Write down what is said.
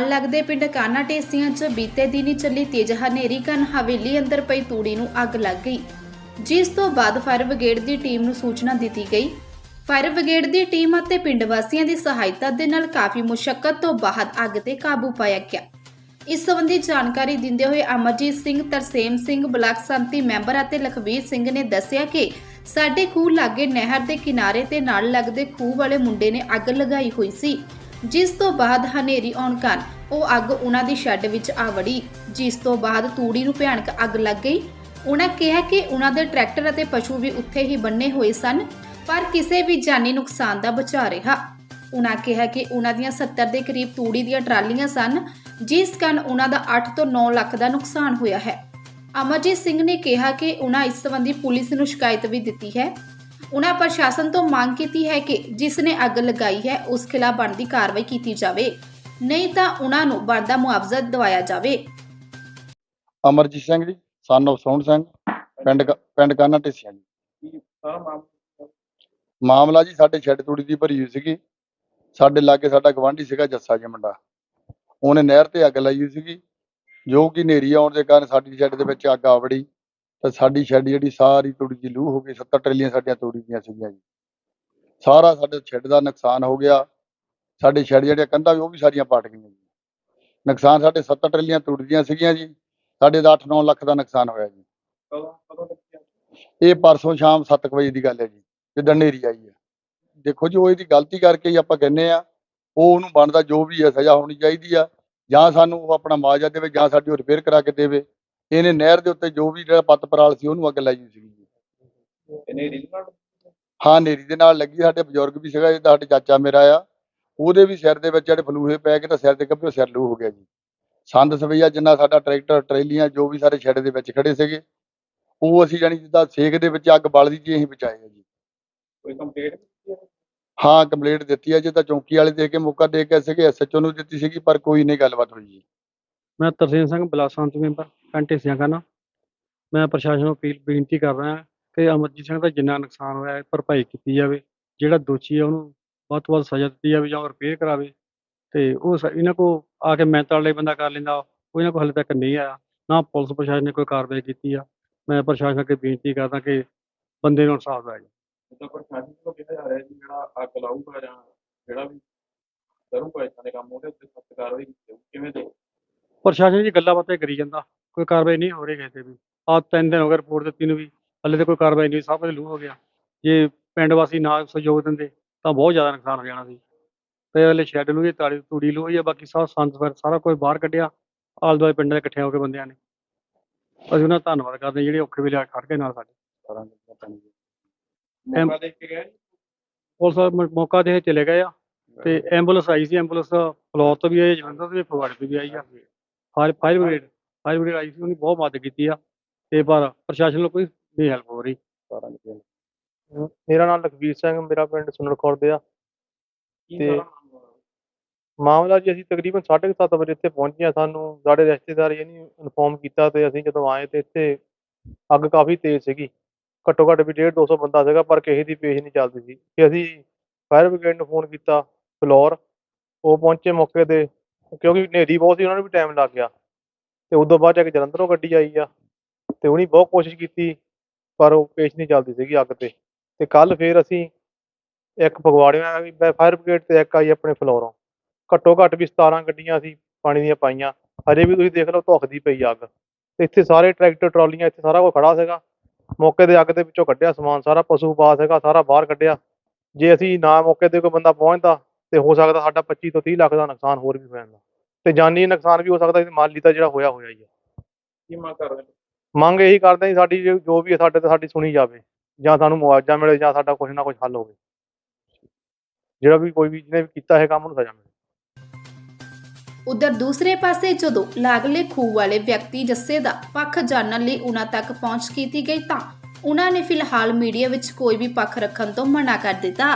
ਲੱਗਦੇ ਪਿੰਡ ਕਾਨਾ ਢੇਸੀਆਂ 'ਚ ਬੀਤੇ ਦਿਨੀ ਚੱਲੀ ਤੇਜ਼ ਹਨੇਰੀ ਕਾਰਨ ਹਵੇਲੀ ਅੰਦਰ ਪਈ ਤੂੜੀ ਨੂੰ ਅੱਗ ਲੱਗ ਗਈ। ਜਿਸ ਤੋਂ ਬਾਅਦ ਫਾਇਰ ਬ੍ਰਿਗੇਡ ਦੀ ਟੀਮ ਨੂੰ ਸੂਚਨਾ ਦਿੱਤੀ ਗਈ। ਫਾਇਰ ਬ੍ਰਿਗੇਡ ਦੀ ਟੀਮ ਅਤੇ ਪਿੰਡ ਵਾਸੀਆਂ ਦੀ ਸਹਾਇਤਾ ਦੇ ਨਾਲ ਕਾਫੀ ਮੁਸ਼ਕਲ ਤੋਂ ਬਾਅਦ ਅੱਗ ਤੇ ਕਾਬੂ ਪਾਇਆ ਗਿਆ। ਇਸ ਸੰਬੰਧੀ ਜਾਣਕਾਰੀ ਦਿੰਦੇ ਹੋਏ ਅਮਰਜੀਤ ਸਿੰਘ, ਤਰਸੇਮ ਸਿੰਘ, ਬਲਾਕ ਸੰਮਤੀ ਮੈਂਬਰ ਅਤੇ ਲਖਵੀਰ ਸਿੰਘ ਨੇ ਦੱਸਿਆ ਕਿ ਸਾਡੇ ਖੂਹ ਲਾਗੇ ਨਹਿਰ ਦੇ ਕਿਨਾਰੇ ਤੇ ਨਾਲ ਲੱਗਦੇ ਖੂਹ ਵਾਲੇ ਮੁੰਡੇ ਨੇ ਅੱਗ ਲਗਾਈ ਹੋਈ ਸੀ। ਜਿਸ ਤੋਂ ਬਾਅਦ ਹਨੇਰੀ ਆਉਣ ਕਾਰਨ ਉਹ ਅੱਗ ਉਹਨਾਂ ਦੀ ਸ਼ੈੱਡ ਵਿੱਚ ਆ ਵੜੀ। ਜਿਸ ਤੋਂ ਬਾਅਦ ਤੂੜੀ ਨੂੰ ਭਿਆਨਕ ਅੱਗ ਲੱਗ ਗਈ। ਉਹਨਾਂ ਕਿਹਾ ਕਿ ਉਹਨਾਂ ਦੇ ਟਰੈਕਟਰ ਅਤੇ ਪਸ਼ੂ ਵੀ ਉੱਥੇ ਹੀ ਬੰਨੇ ਹੋਏ ਸਨ, ਪਰ ਕਿਸੇ ਵੀ ਜਾਨੀ ਨੁਕਸਾਨ ਦਾ ਬਚਾ ਰਿਹਾ। ਉਹਨਾਂ ਕਿਹਾ ਕਿ ਉਹਨਾਂ ਦੀਆਂ 70 ਦੇ ਕਰੀਬ ਤੂੜੀ ਦੀਆਂ ਟਰਾਲੀਆਂ ਸਨ, ਜਿਸ ਕਾਰਨ ਉਹਨਾਂ ਦਾ 8 ਤੋਂ 9 ਲੱਖ ਦਾ ਨੁਕਸਾਨ ਹੋਇਆ ਹੈ। ਅਮਰਜੀਤ ਸਿੰਘ ਨੇ ਕਿਹਾ ਕਿ ਉਹਨਾਂ ਇਸ ਸੰਬੰਧੀ ਪੁਲਿਸ ਨੂੰ ਸ਼ਿਕਾਇਤ ਵੀ ਦਿੱਤੀ ਹੈ। ਉਹਨਾਂ ਪ੍ਰਸ਼ਾਸਨ ਤੋਂ ਮੰਗ ਕੀਤੀ ਹੈ ਕਿ ਜਿਸ ਨੇ ਅੱਗ ਲਗਾਈ ਹੈ ਉਸ ਖਿਲਾਫ ਬਣਦੀ ਕਾਰਵਾਈ ਕੀਤੀ ਜਾਵੇ। ਨਹੀਂ ਤਾਂ ਉਹਨਾਂ ਨੂੰ ਬਣਦਾ ਮੁਆਵਜ਼ਾ ਦਿਵਾਇਆ ਜਾਵੇ। ਅਮਰਜੀਤ ਸਿੰਘ ਜੀ ਸਨ of ਸੋਹਣ ਸਿੰਘ ਪਿੰਡ ਕ- ਪਿੰਡ ਕਾਨਾ ਢੇਸੀਆਂ ਜੀ। ਮਾਮਲਾ? ਜੀ ਸਾਡੇ ਛੱਡ ਤੂੜੀ ਦੀ ਭਰੀ ਹੋਈ ਸੀਗੀ। ਸਾਡੇ ਲਾਗੇ ਸਾਡਾ ਗਵਾਂਢੀ ਸੀਗਾ ਜੱਸਾ ਜੀ ਮੁੰਡਾ। ਉਹਨੇ ਨਹਿਰ ਤੇ ਅੱਗ ਲਾਈ ਹੋਈ ਸੀਗੀ। ਜੋ ਕਿ ਹਨੇਰੀ ਆਉਣ ਦੇ ਕਾਰਨ ਸਾਡੀ ਸ਼ੈੱਡ ਦੇ ਵਿੱਚ ਅੱਗ ਆ ਵੜੀ। ਤਾਂ ਸਾਡੀ ਸ਼ੈੱਡ ਜਿਹੜੀ ਸਾਰੀ ਤੂੜੀ ਦੀ ਲੂਹ ਹੋ ਗਈ 70 ਟਰੇਲੀਆਂ ਸਾਡੀਆਂ ਤੂੜੀ ਦੀਆਂ ਸੀਗੀਆਂ ਜੀ। ਸਾਰਾ ਸਾਡੇ ਸ਼ੈੱਡ ਦਾ ਨੁਕਸਾਨ ਹੋ ਗਿਆ। ਸਾਡੇ ਸ਼ੈੱਡ ਜਿਹੜੀਆਂ ਕੰਧਾਂ ਵੀ ਉਹ ਵੀ ਸਾਰੀਆਂ ਪਾਟ ਗਈਆਂ ਜੀ। ਨੁਕਸਾਨ ਸਾਡੇ 70 ਟਰੇਲੀਆਂ ਤੂੜੀ ਸੀਗੀਆਂ ਜੀ। ਸਾਡੇ ਦਾ 8-9 ਲੱਖ ਦਾ ਨੁਕਸਾਨ ਹੋਇਆ ਜੀ। ਇਹ ਪਰਸੋਂ ਸ਼ਾਮ 7 ਵਜੇ ਦੀ ਗੱਲ ਹੈ ਜੀ ਜਿੱਦਾਂ ਹਨੇਰੀ ਆਈ ਹੈ। ਦੇਖੋ ਜੀ, ਉਹ ਇਹਦੀ ਗਲਤੀ ਕਰਕੇ ਹੀ ਆਪਾਂ ਕਹਿੰਨੇ ਆ ਉਹ ਉਹਨੂੰ ਬਣਦਾ ਜੋ ਵੀ ਹੈ, ਸਜ਼ਾ ਹੋਣੀ ਚਾਹੀਦੀ ਆ। ਜਾਂ ਸਾਨੂੰ ਉਹ ਆਪਣਾ ਮੁਆਵਜ਼ਾ ਦੇਵੇ, ਜਾਂ ਸਾਡੀ ਉਹ ਰਿਪੇਅਰ ਕਰਾ ਕੇ ਦੇਵੇ। ਇਹਨੇ ਨਹਿਰ ਦੇ ਉੱਤੇ ਜੋ ਵੀ ਜਿਹੜਾ ਪੱਤ ਪਰਾਲ ਸੀ ਉਹਨੂੰ ਅੱਗ ਲਾਈ ਹੋਈ ਸੀਗੀ ਜੀ ਹਾਂ ਹਨੇਰੀ ਦੇ ਨਾਲ ਲੱਗੀ ਸਾਡੇ ਬਜ਼ੁਰਗ ਵੀ ਸੀਗਾ ਜਿਹਦਾ ਸਾਡੇ ਚਾਚਾ ਮੇਰਾ ਆ। ਉਹਦੇ ਵੀ ਸਿਰ ਦੇ ਵਿੱਚ ਜਿਹੜੇ ਫਲੂਹੇ ਪੈ ਕੇ ਤਾਂ ਸਿਰ ਦੇ ਕੱਪੇ ਸਿਰ ਲੂ ਹੋ ਗਿਆ ਜੀ। ਸੰਦ ਸਵਈਆ ਜਿੰਨਾ ਸਾਡਾ ਟਰੈਕਟਰ ਟਰੇਲੀਆਂ ਜੋ ਵੀ ਸਾਰੇ ਛੱਡ ਦੇ ਵਿੱਚ ਖੜੇ ਸੀਗੇ ਉਹ ਅਸੀਂ ਜਾਨੀ ਜਿੱਦਾਂ ਸੇਕ ਦੇ ਵਿੱਚ ਅੱਗ ਬਲਦੀ ਜੀ ਅਸੀਂ ਬਚਾਏ ਆ ਜੀ। ਕੋਈ ਕੰਪਲੇਂਟ ਹਾਂ ਕੰਪਲੀਟ ਦਿੱਤੀ ਹੈ ਜੀ ਤਾਂ ਚੌਂਕੀ ਵਾਲੇ ਦੇ ਕੇ ਮੌਕਾ ਦੇ ਕੇ ਸੀਗੇ ਐਸਐਚਓ ਨੂੰ ਦਿੱਤੀ ਸੀਗੀ ਪਰ ਕੋਈ ਨਹੀਂ ਗੱਲਬਾਤ ਹੋਈ ਜੀ। ਮੈਂ ਤਰਸੇਮ ਸਿੰਘ, ਬਲਾਕ ਸੰਮਤੀ ਮੈਂਬਰ ਪਿੰਡ ਢੇਸੀਆਂ ਕਰਨਾ। ਮੈਂ ਪ੍ਰਸ਼ਾਸਨ ਨੂੰ ਅਪੀਲ, ਬੇਨਤੀ ਕਰ ਰਿਹਾ ਕਿ ਅਮਰਜੀਤ ਸਿੰਘ ਦਾ ਜਿੰਨਾ ਨੁਕਸਾਨ ਹੋਇਆ ਹੈ, ਭਰਪਾਈ ਕੀਤੀ ਜਾਵੇ। ਜਿਹੜਾ ਦੋਸ਼ੀ ਹੈ, ਉਹਨੂੰ ਵੱਧ ਤੋਂ ਵੱਧ ਸਜ਼ਾ ਦਿੱਤੀ ਜਾਵੇ ਜਾਂ ਰਿਪੇਅਰ ਕਰਾਵੇ। ਤੇ ਉਹ ਇਹਨਾਂ ਕੋ ਆ ਕੇ ਮਿਹਨਤ ਵਾਲੇ ਬੰਦਾ ਕਰ ਲੈਂਦਾ। ਉਹ ਇਹਨਾਂ ਕੋ ਹਾਲੇ ਤੱਕ ਨਹੀਂ ਆਇਆ। ਨਾ ਪੁਲਿਸ ਪ੍ਰਸ਼ਾਸਨ ਨੇ ਕੋਈ ਕਾਰਵਾਈ ਕੀਤੀ ਆ। ਮੈਂ ਪ੍ਰਸ਼ਾਸਨ ਅੱਗੇ ਬੇਨਤੀ ਕਰਦਾ ਕਿ ਬੰਦੇ ਨੂੰ ਇਨਸਾਫ ਦਿਵਾਇਆ ਜਾਵੇ। ਜਿੱਦਾਂ ਪ੍ਰਸ਼ਾਸਨ ਤੋਂ ਕਿਹਾ ਜਾ ਰਿਹਾ ਜੀ ਜਿਹੜਾ ਅੱਗ ਲਾਊਗਾ ਜਾਂ ਜਿਹੜਾ ਵੀ ਕਰੂਗਾ, ਇਦਾਂ ਦੇ ਕੰਮ, ਉਹਦੇ ਉੱਤੇ ਸਖਤ ਕਾਰਵਾਈ ਕੀਤੀ ਜਾਊ। ਕਿਵੇਂ ਦੇ ਪ੍ਰਸ਼ਾਸਨ ਜੀ ਗੱਲਾਂ ਬਾਤਾਂ ਹੀ ਕਰੀ ਜਾਂਦਾ ਕੋਈ ਕਾਰਵਾਈ ਨਹੀਂ ਹੋ ਰਹੀ ਕਿਸੇ ਵੀ। ਆਹ ਤਿੰਨ ਦਿਨ ਹੋ ਗਏ ਰਿਪੋਰਟ ਦਿੱਤੀ ਨੂੰ ਵੀ ਹਲੇ ਤੇ ਕੋਈ ਕਾਰਵਾਈ ਨਹੀਂ ਸਭ ਕੁਝ ਲੂ ਹੋ ਗਿਆ। ਜੇ ਪਿੰਡ ਵਾਸੀ ਨਾ ਸਹਿਯੋਗ ਦਿੰਦੇ ਤਾਂ ਬਹੁਤ ਜ਼ਿਆਦਾ ਨੁਕਸਾਨ ਹੋ ਜਾਣਾ ਸੀ। ਤੇ ਹਲੇ ਸ਼ੈੱਡ ਨੂੰ ਵੀ ਤਾੜੀ ਤੂੜੀ ਲੂ ਹੋਈ ਆ ਬਾਕੀ ਸਭ ਸੰਦ ਫਿਰ ਸਾਰਾ ਕੁਝ ਬਾਹਰ ਕੱਢਿਆ ਆਲੇ ਦੁਆਲੇ ਪਿੰਡ ਦੇ ਇਕੱਠੇ ਹੋ ਕੇ ਬੰਦਿਆਂ ਨੇ। ਅਸੀਂ ਉਹਨਾਂ ਦਾ ਧੰਨਵਾਦ ਕਰਦੇ ਜਿਹੜੇ ਔਖੇ ਵੇਲੇ ਆ ਕੇ ਖੜ ਗਏ ਨਾਲ ਸਾਡੇ। ਮੌਕਾ ਦੇਖ ਕੇ ਗਏ? ਪੁਲਿਸ ਮੌਕਾ ਦੇ ਕੇ ਚਲੇ ਗਏ ਆ। ਤੇ ਐਂਬੂਲੈਂਸ ਆਈ ਸੀ ਐਂਬੂਲੈਂਸ ਫਲੋਰ ਤੋਂ ਵੀ ਆਈ ਜਲੰਧਰ ਤੋਂ ਵੀ ਫਗਵਾੜੇ ਤੋਂ ਵੀ ਆਈ ਆ। Fire fire brigade fire brigade ਆਈ ਸੀ ਉਹਨੇ ਬਹੁਤ ਮਦਦ ਕੀਤੀ ਆ ਤੇ ਪਰ ਪ੍ਰਸ਼ਾਸਨ ਵੱਲੋਂ ਕੋਈ ਨਹੀਂ ਹੈਲਪ ਹੋ ਰਹੀ। ਮੇਰਾ ਨਾਮ ਲਖਵੀਰ ਸਿੰਘ ਮੇਰਾ ਪਿੰਡ ਸੁਨਣ ਖੁਰਦ ਆ। ਤੇ- ਮਾਮਲਾ? ਜੀ ਅਸੀਂ ਤਕਰੀਬਨ 7:30 ਵਜੇ ਇੱਥੇ ਪਹੁੰਚੇ ਹਾਂ। ਸਾਨੂੰ ਸਾਡੇ ਰਿਸ਼ਤੇਦਾਰ ਇਹਨੇ ਇਨਫੋਰਮ ਕੀਤਾ ਤੇ ਅਸੀਂ ਜਦੋਂ ਆਏ ਤੇ ਇੱਥੇ ਅੱਗ ਕਾਫੀ ਤੇਜ਼ ਸੀਗੀ। ਘੱਟੋ ਘੱਟ ਵੀ 1.5 200 ਬੰਦਾ ਸੀਗਾ ਪਰ ਕਿਸੇ ਦੀ ਪੇਸ਼ ਨਹੀਂ ਚੱਲਦੀ ਸੀ। ਤੇ ਅਸੀਂ ਫਾਇਰ ਬ੍ਰਿਗੇਡ ਨੂੰ ਫੋਨ ਕੀਤਾ ਫਲੋਰ ਉਹ ਪਹੁੰਚੇ ਮੌਕੇ ਤੇ। ਕਿਉਂਕਿ ਹਨੇਰੀ ਬਹੁਤ ਸੀ, ਉਹਨਾਂ ਨੂੰ ਵੀ ਟਾਈਮ ਲੱਗ ਗਿਆ। ਤੇ ਉਦੋਂ ਬਾਅਦ ਜਾ ਕੇ ਜਲੰਧਰੋਂ ਗੱਡੀ ਆਈ ਆ, ਤੇ ਉਹਨੇ ਬਹੁਤ ਕੋਸ਼ਿਸ਼ ਕੀਤੀ, ਪਰ ਉਹ ਪੇਸ਼ ਨਹੀਂ ਚੱਲਦੀ ਸੀਗੀ ਅੱਗ ਤੇ। ਤੇ ਕੱਲ ਫੇਰ ਅਸੀਂ ਇੱਕ ਫਗਵਾੜਿਓਂ ਆਈ ਫਾਇਰ ਬ੍ਰਿਗੇਡ ਤੇ ਇੱਕ ਆਈ ਆਪਣੇ ਫਲੋਰੋਂ। ਘੱਟੋ ਘੱਟ ਵੀ 17 ਗੱਡੀਆਂ ਅਸੀਂ ਪਾਣੀ ਦੀਆਂ ਪਾਈਆਂ। ਹਜੇ ਵੀ ਤੁਸੀਂ ਦੇਖ ਲਓ ਧੁਖਦੀ ਪਈ ਅੱਗ। ਤੇ ਇੱਥੇ ਸਾਰੇ ਟਰੈਕਟਰ ਟਰਾਲੀਆਂ, ਇੱਥੇ ਸਾਰਾ ਕੁਝ ਖੜਾ ਸੀਗਾ। ਮੌਕੇ ਦੇ ਅੱਗ ਦੇ ਵਿੱਚੋਂ ਕੱਢਿਆ ਸਮਾਨ, ਸਾਰਾ ਪਸ਼ੂ ਪਾ ਸੀਗਾ ਸਾਰਾ ਬਾਹਰ ਕੱਢਿਆ। ਜੇ ਅਸੀਂ ਨਾ ਮੌਕੇ ਤੇ ਕੋਈ ਬੰਦਾ ਪਹੁੰਚਦਾ ਤੇ ਹੋ ਸਕਦਾ ਸਾਡਾ 25 ਤੋਂ 30 ਲੱਖ ਦਾ ਨੁਕਸਾਨ ਹੋਰ ਵੀ ਹੋ ਜਾਂਦਾ। ਤੇ ਜਾਨੀ ਨੁਕਸਾਨ ਵੀ ਹੋ ਸਕਦਾ ਤੇ ਮਾਲੀ ਤਾਂ ਜਿਹੜਾ ਹੋਇਆ ਹੋਇਆ ਹੀ ਹੈ ਕੀ ਮੰਗ ਕਰ ਰਹੇ ਮੰਗ ਇਹੀ ਕਰਦੇ ਹਾਂ ਜੀ ਸਾਡੀ ਜੋ ਵੀ ਸਾਡੇ ਤੇ ਸਾਡੀ ਸੁਣੀ ਜਾਵੇ। ਜਾਂ ਸਾਨੂੰ ਮੁਆਵਜ਼ਾ ਮਿਲੇ ਜਾਂ ਸਾਡਾ ਕੁਝ ਨਾ ਕੁਝ ਹੱਲ ਹੋਵੇ। ਜਿਹੜਾ ਵੀ ਕੋਈ ਵੀ ਜਿਹਨੇ ਵੀ ਕੀਤਾ ਹੈ ਕੰਮ ਉਹਨੂੰ ਸਜ਼ਾ ਮਿਲੇ। ਉਧਰ ਦੂਸਰੇ ਪਾਸੇ ਜਦੋਂ ਲਾਗਲੇ ਖੂਹ ਵਾਲੇ ਵਿਅਕਤੀ ਜੱਸੇ ਦਾ ਪੱਖ ਜਾਣਨ ਲਈ ਉਹਨਾਂ ਤੱਕ ਪਹੁੰਚ ਕੀਤੀ ਗਈ ਤਾਂ ਉਹਨਾਂ ਨੇ ਫਿਲਹਾਲ ਮੀਡੀਆ ਵਿੱਚ ਕੋਈ ਵੀ ਪੱਖ ਰੱਖਣ ਤੋਂ ਮਨਾ ਕਰ ਦਿੱਤਾ।